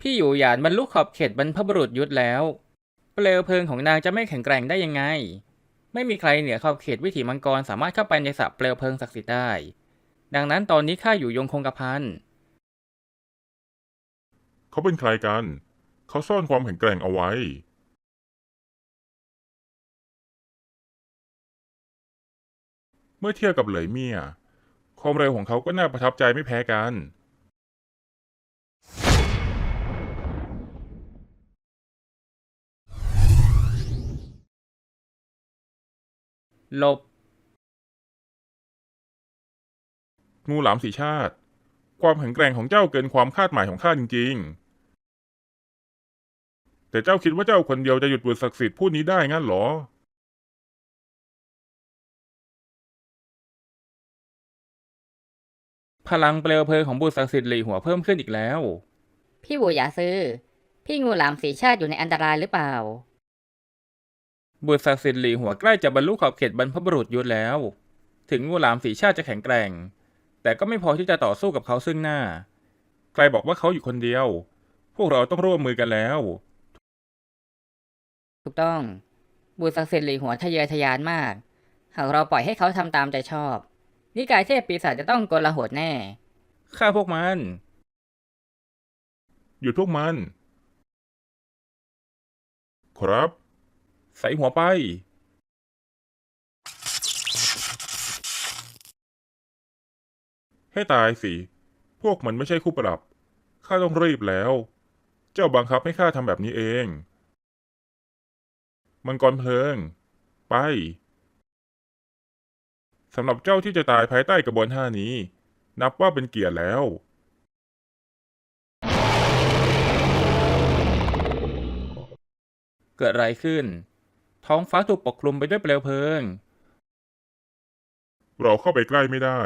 พี่อยู่หยานบรรลุขอบเขตบรรพบุรุษยุทธแล้ว เปลวเพลิงของนางจะไม่แข็งแกร่งได้ยังไง ไม่มีใครเหนือขอบเขตวิถีมังกรสามารถเข้าไปในสระเปลวเพลิงศักดิ์สิทธิ์ได้ ดังนั้นตอนนี้ข้าอยู่ยงคงกระพันเขาเป็นใครกัน เขาซ่อนความแข็งแกร่งเอาไว้ เมื่อเทียบกับเหลยเมียความเร็วของเขาก็น่าประทับใจไม่แพ้กัน หลบ งูหลามสีชาติ ความแข็งแกร่งของเจ้าเกินความคาดหมายของข้าจริง ๆ แต่เจ้าคิดว่าเจ้าคนเดียวจะหยุดบุตรศักดิ์สิทธิ์ผู้นี้ได้งั้นเหรอ พลังเปลวเพลิงของบุตรศักดิ์สิทธิ์หลี่หัวเพิ่มขึ้นอีกแล้ว พี่บูอย่าซื้อ พี่งูหลามสีชาติอยู่ในอันตรายหรือเปล่า บุตรศักดิ์สิทธิ์หลี่หัวใกล้จะบรรลุขอบเขตบรรพบุรุษยุทธแล้ว ถึงงูหลามสีชาติจะแข็งแกร่ง แต่ก็ไม่พอที่จะต่อสู้กับเขาซึ่งหน้า ใครบอกว่าเขาอยู่คนเดียว พวกเราต้องร่วมมือกันแล้ว ถูกต้องบูศักดิ์สิทธิ์หลีหัวทะเยอทะยานมาก หากเราปล่อยให้เขาทำตามใจชอบ นิกายเทพปีศาจจะต้องโกลาหลแน่ฆ่าพวกมัน หยุดพวกมัน ครับ ใส่หัวไป ให้ตายสิ พวกมันไม่ใช่คู่ปรับ ข้าต้องรีบแล้ว เจ้าบังคับให้ข้าทำแบบนี้เอง มังกรเพลิง ไป สำหรับเจ้าที่จะตายภายใต้กระบวนท่านี้ นับว่าเป็นเกียรติแล้วเกิดอะไรขึ้น ท้องฟ้าถูกปกคลุมไปด้วยเปลวเพลิง เราเข้าไปใกล้ไม่ได้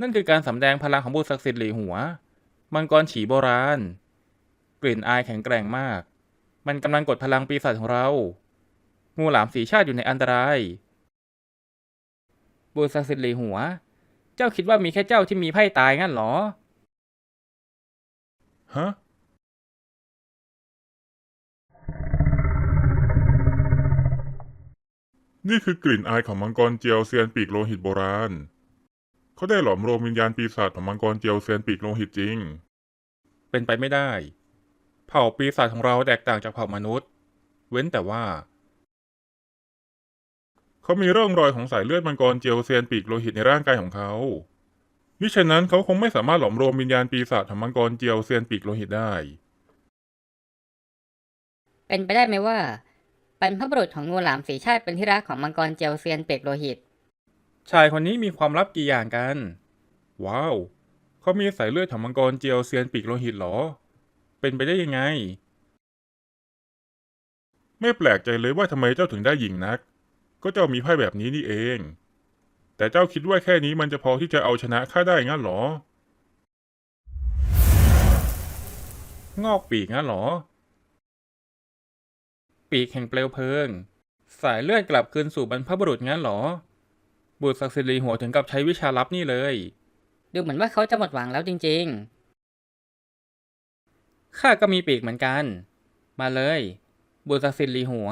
นั่นคือการสำแดงพลังของบุตรศักดิ์สิทธิ์หลีหัว มังกรฉีโบราณ กลิ่นอายแข็งแกร่งมาก มันกำลังกดพลังปีศาจของเรา งูหลามสีชาติอยู่ในอันตราย บุตรศักดิ์สิทธิ์หลีหัว เจ้าคิดว่ามีแค่เจ้าที่มีไพ่ตายงั้นเหรอ ฮะ นี่คือกลิ่นอายของมังกรเจียวเซียนปีกโลหิตโบราณ เขาได้หลอมรวมวิญญาณปีศาจของมังกรเจียวเซียนปีกโลหิตจริง เป็นไปไม่ได้ เผ่าปีศาจของเราแตกต่างจากเผ่ามนุษย์ เว้นแต่ว่า เขามีร่องรอยของสายเลือดมังกรเจียวเซียนปีกโลหิตในร่างกายของเขามิฉะนั้นเขาคงไม่สามารถหลอมรวมวิญญาณปีศาจของมังกรเจียวเซียนปีกโลหิตได้ เป็นไปได้ไหมว่า บรรพบุรุษของงูหลามสีชาติเป็นที่รักของมังกรเจียวเซียนเปกโลหิต ชายคนนี้มีความลับกี่อย่างกัน ว้าว เขามีสายเลือดของมังกรเจียวเซียนปีกโลหิตเหรอ เป็นไปได้ยังไง ไม่แปลกใจเลยว่าทำไมเจ้าถึงได้หญิงนัก ก็เจ้ามีไพ่แบบนี้นี่เอง แต่เจ้าคิดว่าแค่นี้มันจะพอที่จะเอาชนะข้าได้งั้นเหรอ งอกปีกงั้นเหรอ ปีกแห่งเปลวเพลิง สายเลือดกลับคืนสู่บรรพบุรุษงั้นเหรอ บุตรศักดิ์สิทธิ์หลีหัวถึงกับใช้วิชาลับนี่เลย ดูเหมือนว่าเขาจะหมดหวังแล้วจริงข้าก็มีปีกเหมือนกัน มาเลย บุตรศักดิ์สิทธิ์หลีหัว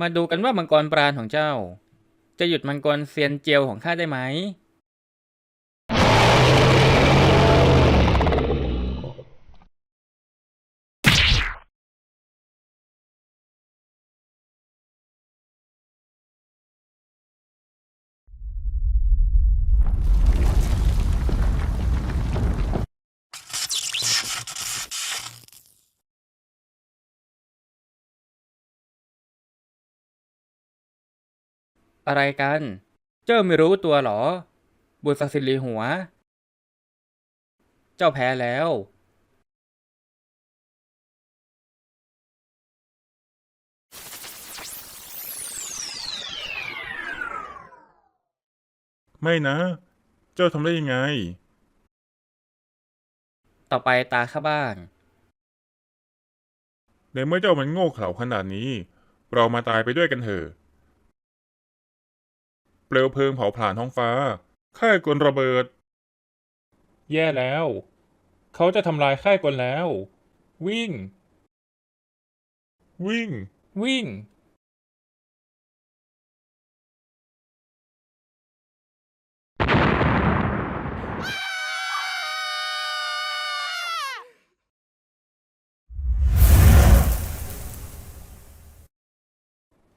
มาดูกันว่ามังกรปราณของเจ้า จะหยุดมังกรเซียนเจียวของข้าได้ไหม อะไรกัน เจ้าไม่รู้ตัวเหรอ บุตรศักดิ์สิทธิ์หลีหัว เจ้าแพ้แล้ว ไม่นะ เจ้าทำได้ยังไง ต่อไปตาข้าบ้าง ในเมื่อเจ้ามันโง่เขลาขนาดนี้ เรามาตายไปด้วยกันเถอะ เปลวเพลิงเผาผลาญท้องฟ้า ค่ายกลระเบิด แย่แล้ว เขาจะทำลายค่ายกลแล้ว วิ่ง วิ่ง วิ่ง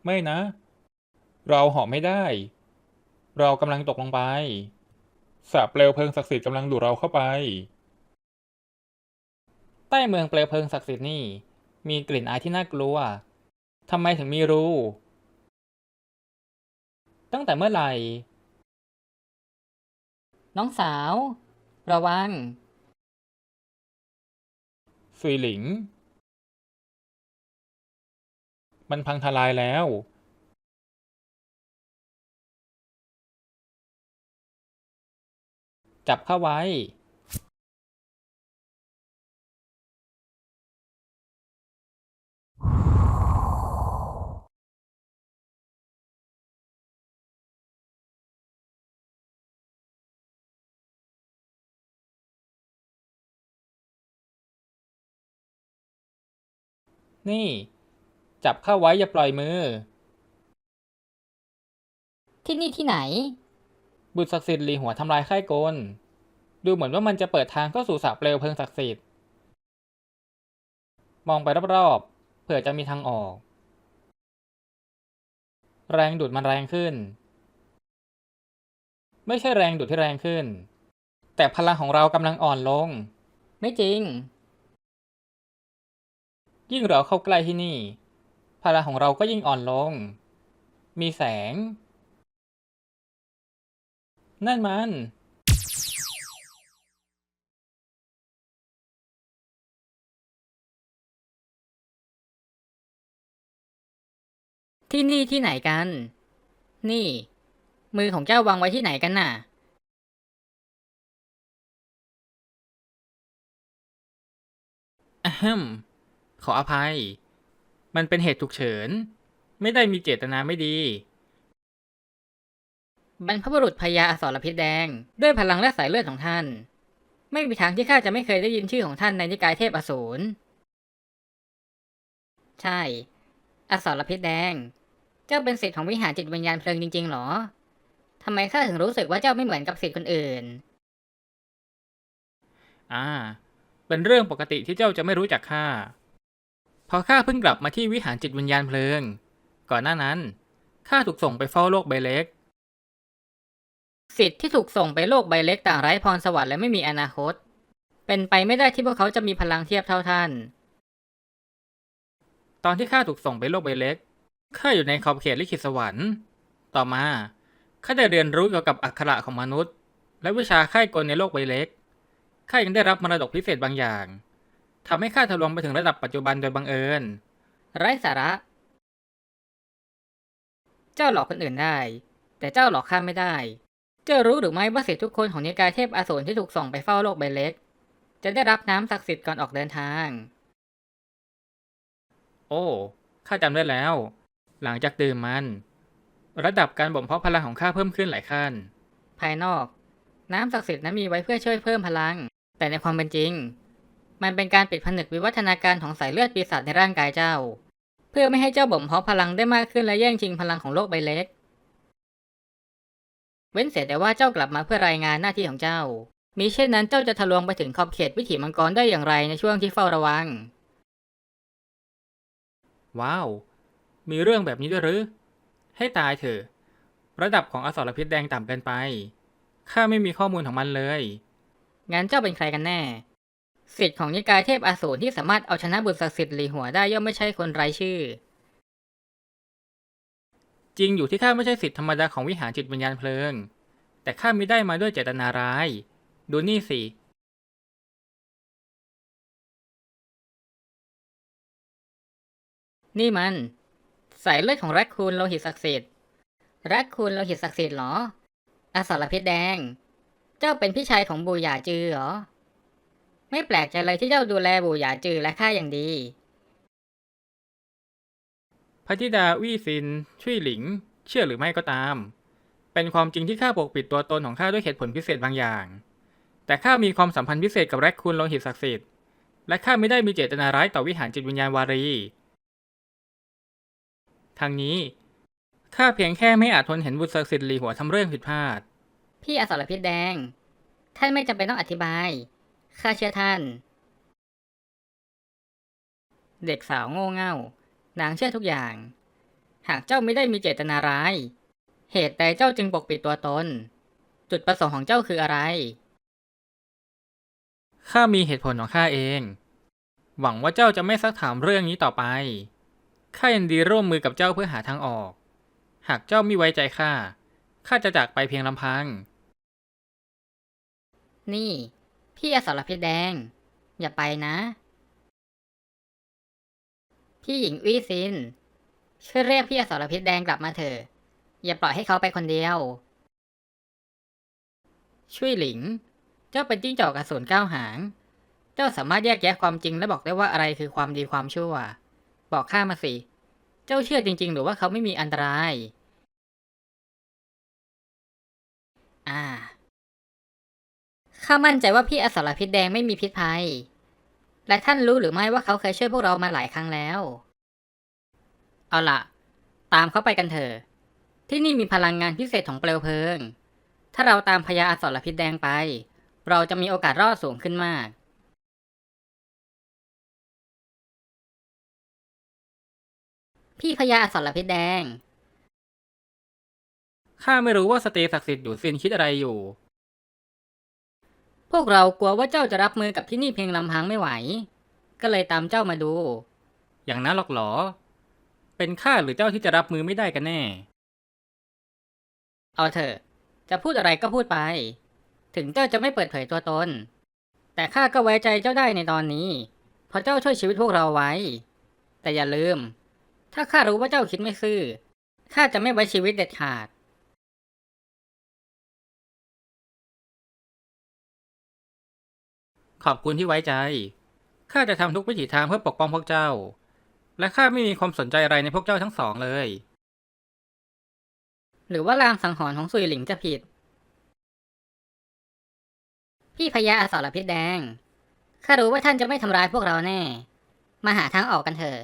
ไม่นะ เราเหาะไม่ได้ เรากำลังตกลงไปสาบเปลวเพลิงศักดิ์สิทธิ์กำลังดูดเราเข้าไป ใต้เมืองเปลวเพลิงศักดิ์สิทธิ์นี่ มีกลิ่นอายที่น่ากลัวทำไมถึงมีรู ตั้งแต่เมื่อไหร่ น้องสาว ระวังสุยหลิง มันพังทลายแล้ว จับเข้าไว้นี่ จับเข้าไว้อย่าปล่อยมือ ที่นี่ที่ไหน บุตรศักดิ์สิทธิ์หลีหัวทำลายค่ายกลดูเหมือนว่ามันจะเปิดทางเข้าสู่สระเปลวเพลิงศักดิ์สิทธิ์ มองไปรอบๆ เผื่อจะมีทางออก แรงดูดมันแรงขึ้น ไม่ใช่แรงดูดที่แรงขึ้น แต่พลังของเรากำลังอ่อนลง ไม่จริง ยิ่งเราเข้าใกล้ที่นี่ พลังของเราก็ยิ่งอ่อนลง มีแสง นั่นมันที่นี่ที่ไหนกัน นี่ มือของเจ้าวางไว้ที่ไหนกันน่ะ อะฮึมขออภัย มันเป็นเหตุฉุกเฉิน ไม่ได้มีเจตนาไม่ดี บรรพบุรุษพญาอสรพิษแดง ด้วยพลังและสายเลือดของท่าน ไม่มีทางที่ข้าจะไม่เคยได้ยินชื่อของท่านในนิกายเทพอสูร ใช่ อสรพิษแดง เจ้าเป็นสิทธิ์ของวิหารจิตวิญญาณเพลิงจริงๆหรอทำไมข้าถึงรู้สึกว่าเจ้าไม่เหมือนกับสิทธิ์คนอื่น อ่า เป็นเรื่องปกติที่เจ้าจะไม่รู้จักข้า พอข้าเพิ่งกลับมาที่วิหารจิตวิญญาณเพลิง ก่อนหน้านั้นข้าถูกส่งไปเฝ้าโลกใบเล็ก สิทธิ์ที่ถูกส่งไปโลกใบเล็กต่างไร้พรสวรรค์และไม่มีอนาคต เป็นไปไม่ได้ที่พวกเขาจะมีพลังเทียบเท่าท่าน ตอนที่ข้าถูกส่งไปโลกใบเล็กข้าอยู่ในขอบเขตลิขิตสวรรค์ ต่อมาข้าได้เรียนรู้เกี่ยวกับอักขระของมนุษย์ และวิชาค่ายกลในโลกใบเล็กข้ายังได้รับมรดกพิเศษบางอย่างทำให้ข้าทะลวงไปถึงระดับปัจจุบันโดยบังเอิญ ไร้สาระ เจ้าหลอกคนอื่นได้ แต่เจ้าหลอกข้าไม่ได้ เจ้ารู้หรือไม่ว่าสิทธิทุกคนของนิกายเทพอสูรที่ถูกส่งไปเฝ้าโลกใบเล็ก จะได้รับน้ำศักดิ์สิทธิ์ก่อนออกเดินทาง โอ้ข้าจำได้แล้ว หลังจากดื่มมัน ระดับการบ่มเพาะพลังของข้าเพิ่มขึ้นหลายขั้น ภายนอก น้ำศักดิ์สิทธิ์นั้นมีไว้เพื่อช่วยเพิ่มพลัง แต่ในความเป็นจริง มันเป็นการปิดผนึกวิวัฒนาการของสายเลือดปีศาจในร่างกายเจ้า เพื่อไม่ให้เจ้าบ่มเพาะพลังได้มากขึ้นและแย่งชิงพลังของโลกใบเล็ก เว้นเสียแต่ว่าเจ้ากลับมาเพื่อรายงานหน้าที่ของเจ้ามิเช่นนั้นเจ้าจะทะลวงไปถึงขอบเขตวิถีมังกรได้อย่างไรในช่วงที่เฝ้าระวัง ว้าว มีเรื่องแบบนี้ด้วยหรือ ให้ตายเถอะ ระดับของอสรพิษแดงต่ำเกินไป ข้าไม่มีข้อมูลของมันเลย งั้นเจ้าเป็นใครกันแน่ สิทธิ์ของนิกายเทพอสูรที่สามารถเอาชนะบุตรศักดิ์สิทธิ์หลีหัวได้ย่อมไม่ใช่คนไร้ชื่อ จริงอยู่ที่ข้าไม่ใช่สิทธิธรรมดาของวิหารจิตวิญญาณเพลิง แต่ข้ามิได้มาด้วยเจตนาร้าย ดูนี่สิ นี่มัน สายเลือดของแรคคูนโลหิตศักดิ์สิทธิ์แรคคูนโลหิตศักดิ์สิทธิ์เหรอ อสรพิษแดง เจ้าเป็นพี่ชายของบูหยาจือเหรอ ไม่แปลกใจเลยที่เจ้าดูแลบูหยาจือและข้าอย่างดี พระธิดาวี่ซินช่วยหลิง เชื่อหรือไม่ก็ตาม เป็นความจริงที่ข้าปกปิดตัวตนของข้าด้วยเหตุผลพิเศษบางอย่าง แต่ข้ามีความสัมพันธ์พิเศษกับแรคคูนโลหิตศักดิ์สิทธิ์และข้าไม่ได้มีเจตนาร้ายต่อวิหารจิตวิญญาณวารี ทางนี้ข้าเพียงแค่ไม่อาจทนเห็นบุตรศักดิ์สิทธิ์หลีหัวทำเรื่องผิดพลาด พี่อสรพิษแดง ท่านไม่จำเป็นต้องอธิบาย ข้าเชื่อท่าน เด็กสาวโง่เง่า นางเชื่อทุกอย่าง หากเจ้าไม่ได้มีเจตนาร้าย เหตุใดเจ้าจึงปกปิดตัวตน จุดประสงค์ของเจ้าคืออะไร ข้ามีเหตุผลของข้าเอง หวังว่าเจ้าจะไม่ซักถามเรื่องนี้ต่อไป ข้ายินดีร่วมมือกับเจ้าเพื่อหาทางออก หากเจ้าไม่ไว้ใจข้า ข้าจะจากไปเพียงลำพัง นี่ พี่อสรพิษแดง อย่าไปนะ พี่หญิงวี่ซินช่วยเรียกพี่อสรพิษแดงกลับมาเถอะ อย่าปล่อยให้เขาไปคนเดียว ช่วยหลิง เจ้าเป็นจิ้งจอกกระสุนเก้าหาง เจ้าสามารถแยกแยะความจริงและบอกได้ว่าอะไรคือความดีความชั่ว บอกข้ามาสิ เจ้าเชื่อจริง ๆ หรือว่าเขาไม่มีอันตราย อ่า ข้ามั่นใจว่าพี่อสรพิษแดงไม่มีพิษภัย และท่านรู้หรือไม่ว่าเขาเคยช่วยพวกเรามาหลายครั้งแล้ว เอาล่ะตามเขาไปกันเถอะ ที่นี่มีพลังงานพิเศษของเปลวเพลิง ถ้าเราตามพญาอสรพิษแดงไป เราจะมีโอกาสรอดสูงขึ้นมากพี่พญาอสรพิษแดง ข้าไม่รู้ว่าสเตรีศักดิ์สิทธิ์อยู่ซินคิดอะไรอยู่ พวกเรากลัวว่าเจ้าจะรับมือกับที่นี่เพียงลำพังไม่ไหว ก็เลยตามเจ้ามาดู อย่างนั้นหรอกเหรอ เป็นข้าหรือเจ้าที่จะรับมือไม่ได้กันแน่ เอาเถอะ จะพูดอะไรก็พูดไป ถึงเจ้าจะไม่เปิดเผยตัวตน แต่ข้าก็ไว้ใจเจ้าได้ในตอนนี้เพราะเจ้าช่วยชีวิตพวกเราไว้ แต่อย่าลืม ถ้าข้ารู้ว่าเจ้าคิดไม่ซื่อข้าจะไม่ไว้ชีวิตเด็ดขาด ขอบคุณที่ไว้ใจ ข้าจะทำทุกวิถีทางเพื่อปกป้องพวกเจ้า และข้าไม่มีความสนใจอะไรในพวกเจ้าทั้งสองเลย หรือว่าลางสังหรณ์ของสุยหลิงจะผิด พี่พญาอสรพิษแดง ข้ารู้ว่าท่านจะไม่ทำร้ายพวกเราแน่ มาหาทางออกกันเถอะ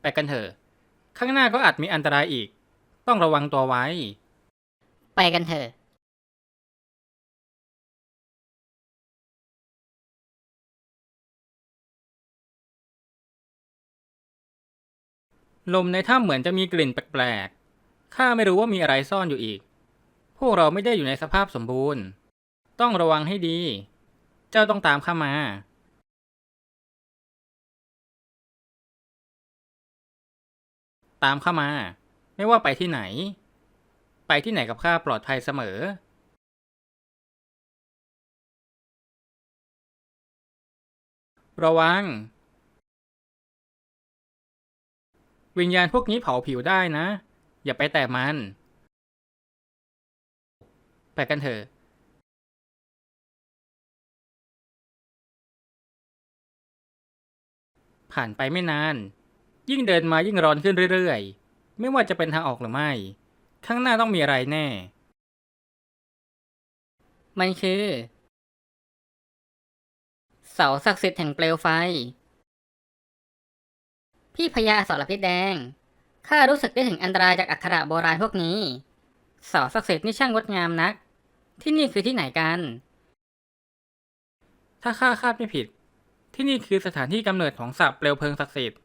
ไปกันเถอะ ข้างหน้าก็อาจมีอันตรายอีก ต้องระวังตัวไว้ ไปกันเถอะ ลมในถ้ำเหมือนจะมีกลิ่นแปลกๆ ข้าไม่รู้ว่ามีอะไรซ่อนอยู่อีก พวกเราไม่ได้อยู่ในสภาพสมบูรณ์ ต้องระวังให้ดี เจ้าต้องตามข้ามา ตามข้ามา ไม่ว่าไปที่ไหน ไปที่ไหนกับข้าปลอดภัยเสมอ ระวัง วิญญาณพวกนี้เผาผิวได้นะ อย่าไปแตะมัน ไปกันเถอะผ่านไปไม่นาน ยิ่งเดินมายิ่งร้อนขึ้นเรื่อยๆ ไม่ว่าจะเป็นทางออกหรือไม่ ข้างหน้าต้องมีอะไรแน่ มันคือ เสาศักดิ์สิทธิ์แห่งเปลวไฟ พี่พญาอสรพิษแดง ข้ารู้สึกได้ถึงอันตรายจากอักขระโบราณพวกนี้เสาศักดิ์สิทธิ์นี่ช่างงดงามนัก ที่นี่คือที่ไหนกัน ถ้าข้าคาดไม่ผิด ที่นี่คือสถานที่กำเนิดของสระเปลวเพลิงศักดิ์สิทธิ์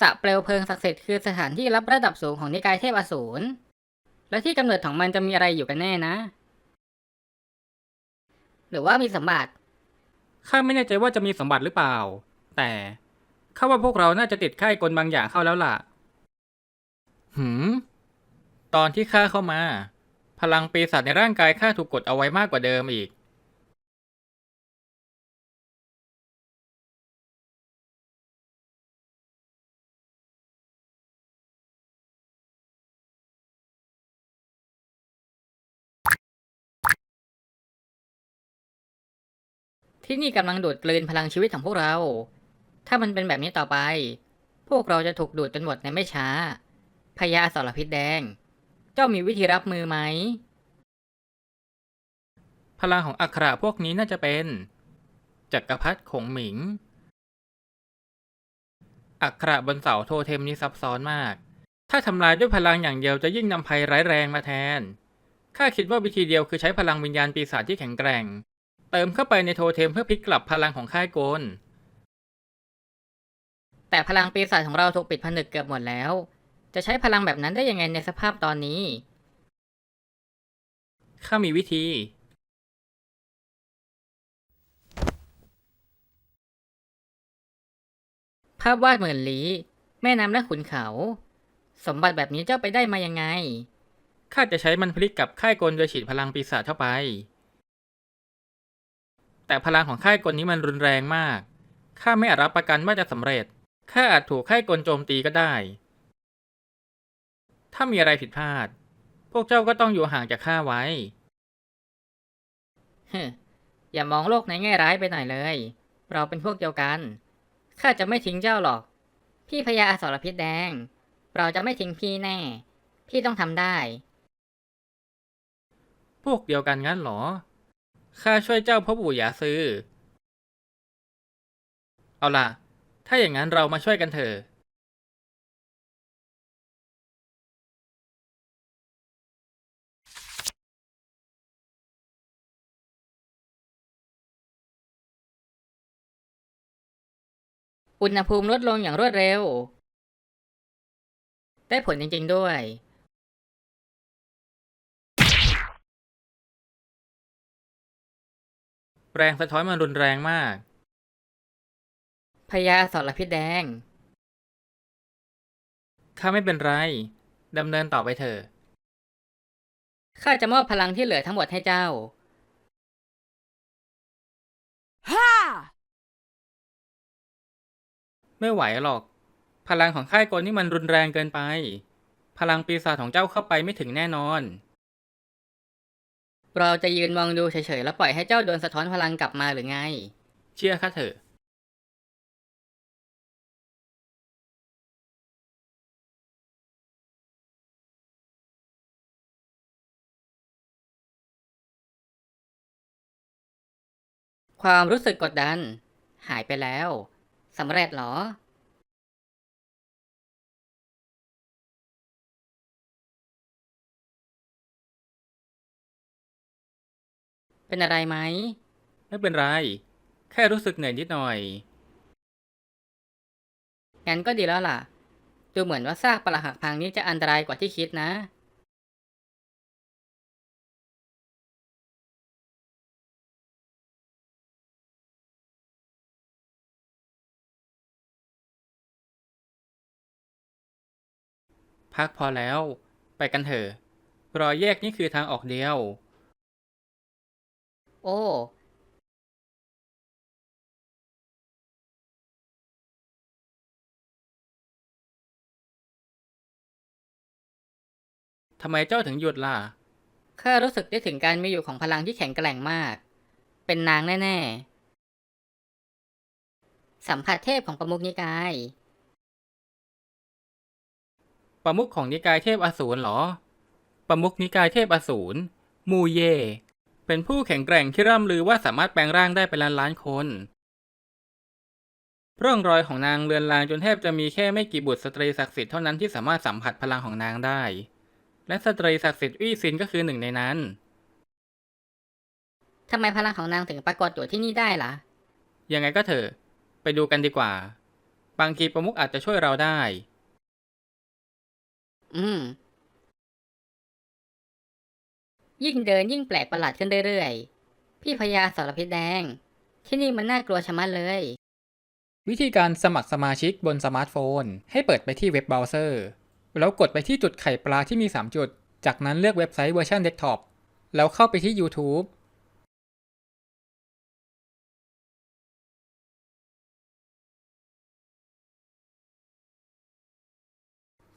สระเปลวเพลิงศักดิ์สิทธิ์คือสถานที่รับระดับสูงของนิกายเทพอสูร และที่กำเนิดของมันจะมีอะไรอยู่กันแน่นะ หรือว่ามีสมบัติ ข้าไม่แน่ใจว่าจะมีสมบัติหรือเปล่า แต่ ข้าว่าพวกเราน่าจะติดไข้กลบางอย่างเข้าแล้วล่ะ หืม ตอนที่ข้าเข้ามา พลังปีศาจในร่างกายข้าถูกกดเอาไว้มากกว่าเดิมอีก ที่นี่กำลังดูดกลืนพลังชีวิตของพวกเรา ถ้ามันเป็นแบบนี้ต่อไป พวกเราจะถูกดูดจนหมดในไม่ช้า พญาอสรพิษแดง เจ้ามีวิธีรับมือไหม พลังของอักขระพวกนี้น่าจะเป็น จักรพรรดิขงหมิง อักขระบนเสาโทเทมนี้ซับซ้อนมาก ถ้าทำลายด้วยพลังอย่างเดียวจะยิ่งนำภัยร้ายแรงมาแทน ข้าคิดว่าวิธีเดียวคือใช้พลังวิญญาณปีศาจที่แข็งแกร่ง เติมเข้าไปในโทเทมเพื่อพลิกกลับพลังของค่ายโกล แต่พลังปีศาจของเราถูกปิดผนึกเกือบหมดแล้ว จะใช้พลังแบบนั้นได้ยังไงในสภาพตอนนี้ ข้ามีวิธี ภาพวาดหมื่นลี้ แม่น้ำและขุนเขา สมบัติแบบนี้เจ้าไปได้มายังไง ข้าจะใช้มันพลิกกับค่ายกลโดยฉีดพลังปีศาจเข้าไป แต่พลังของค่ายกลนี้มันรุนแรงมาก ข้าไม่อาจรับประกันว่าจะสำเร็จ ข้าอาจถูกค่ายกลโจมตีก็ได้ ถ้ามีอะไรผิดพลาด พวกเจ้าก็ต้องอยู่ห่างจากข้าไว้ฮึอย่ามองโลกในแง่ร้ายไปหน่อยเลย เราเป็นพวกเดียวกัน ข้าจะไม่ทิ้งเจ้าหรอก พี่พญาอสรพิษแดง เราจะไม่ทิ้งพี่แน่ พี่ต้องทำได้ พวกเดียวกันงั้นเหรอ ข้าช่วยเจ้าพ่อปู่หยาซื้อ เอาล่ะ ถ้าอย่างนั้นเรามาช่วยกันเถอะอุณหภูมิลดลงอย่างรวดเร็ว ได้ผลจริง ๆ ด้วย แรงสะท้อนมันรุนแรงมาก พญาอสรพิษแดง ข้าไม่เป็นไรดำเนินต่อไปเถอะ ข้าจะมอบพลังที่เหลือทั้งหมดให้เจ้าไม่ไหวหรอก พลังของค่ายกลนี่มันรุนแรงเกินไป พลังปีศาจของเจ้าเข้าไปไม่ถึงแน่นอน เราจะยืนมองดูเฉยๆแล้วปล่อยให้เจ้าโดนสะท้อนพลังกลับมาหรือไง เชื่อข้าเถอะ ความรู้สึกกดดัน หายไปแล้วสำเร็จเหรอ เป็นอะไรไหม ไม่เป็นไร แค่รู้สึกเหนื่อยนิดหน่อย งั้นก็ดีแล้วล่ะ ดูเหมือนว่าซากปรักหักพังนี้จะอันตรายกว่าที่คิดนะ พักพอแล้ว ไปกันเถอะ รอยแยกนี่คือทางออกเดียว โอ้ ทำไมเจ้าถึงหยุดล่ะ ข้ารู้สึกได้ถึงการมีอยู่ของพลังที่แข็งแกร่งมาก เป็นนางแน่ ๆ สัมผัสเทพของประมุกนิกาย ประมุขของนิกายเทพอสูรเหรอ ประมุขนิกายเทพอสูร มูเย่เป็นผู้แข็งแกร่งที่ร่ำลือว่าสามารถแปลงร่างได้เป็นล้านล้านๆคน ร่องรอยของนางเลือนลางจนแทบจะมีแค่ไม่กี่บุตรสตรีศักดิ์สิทธิ์เท่านั้นที่สามารถสัมผัสพลังของนางได้ และสตรีศักดิ์สิทธิ์อี้ซินก็คือหนึ่งในนั้น ทำไมพลังของนางถึงปรากฏอยู่ที่นี่ได้ล่ะ ยังไงก็เถอะ ไปดูกันดีกว่า บางทีประมุขอาจจะช่วยเราได้ อืม ยิ่งเดินยิ่งแปลกประหลาดขึ้นเรื่อยๆ พี่พญาสารพิษแดง ที่นี่มันน่ากลัวชะมัดเลย วิธีการสมัครสมาชิกบนสมาร์ทโฟน ให้เปิดไปที่เว็บเบราว์เซอร์ แล้วกดไปที่จุดไข่ปลาที่มี 3 จุด จากนั้นเลือกเว็บไซต์เวอร์ชันเดสก์ท็อป แล้วเข้าไปที่ YouTube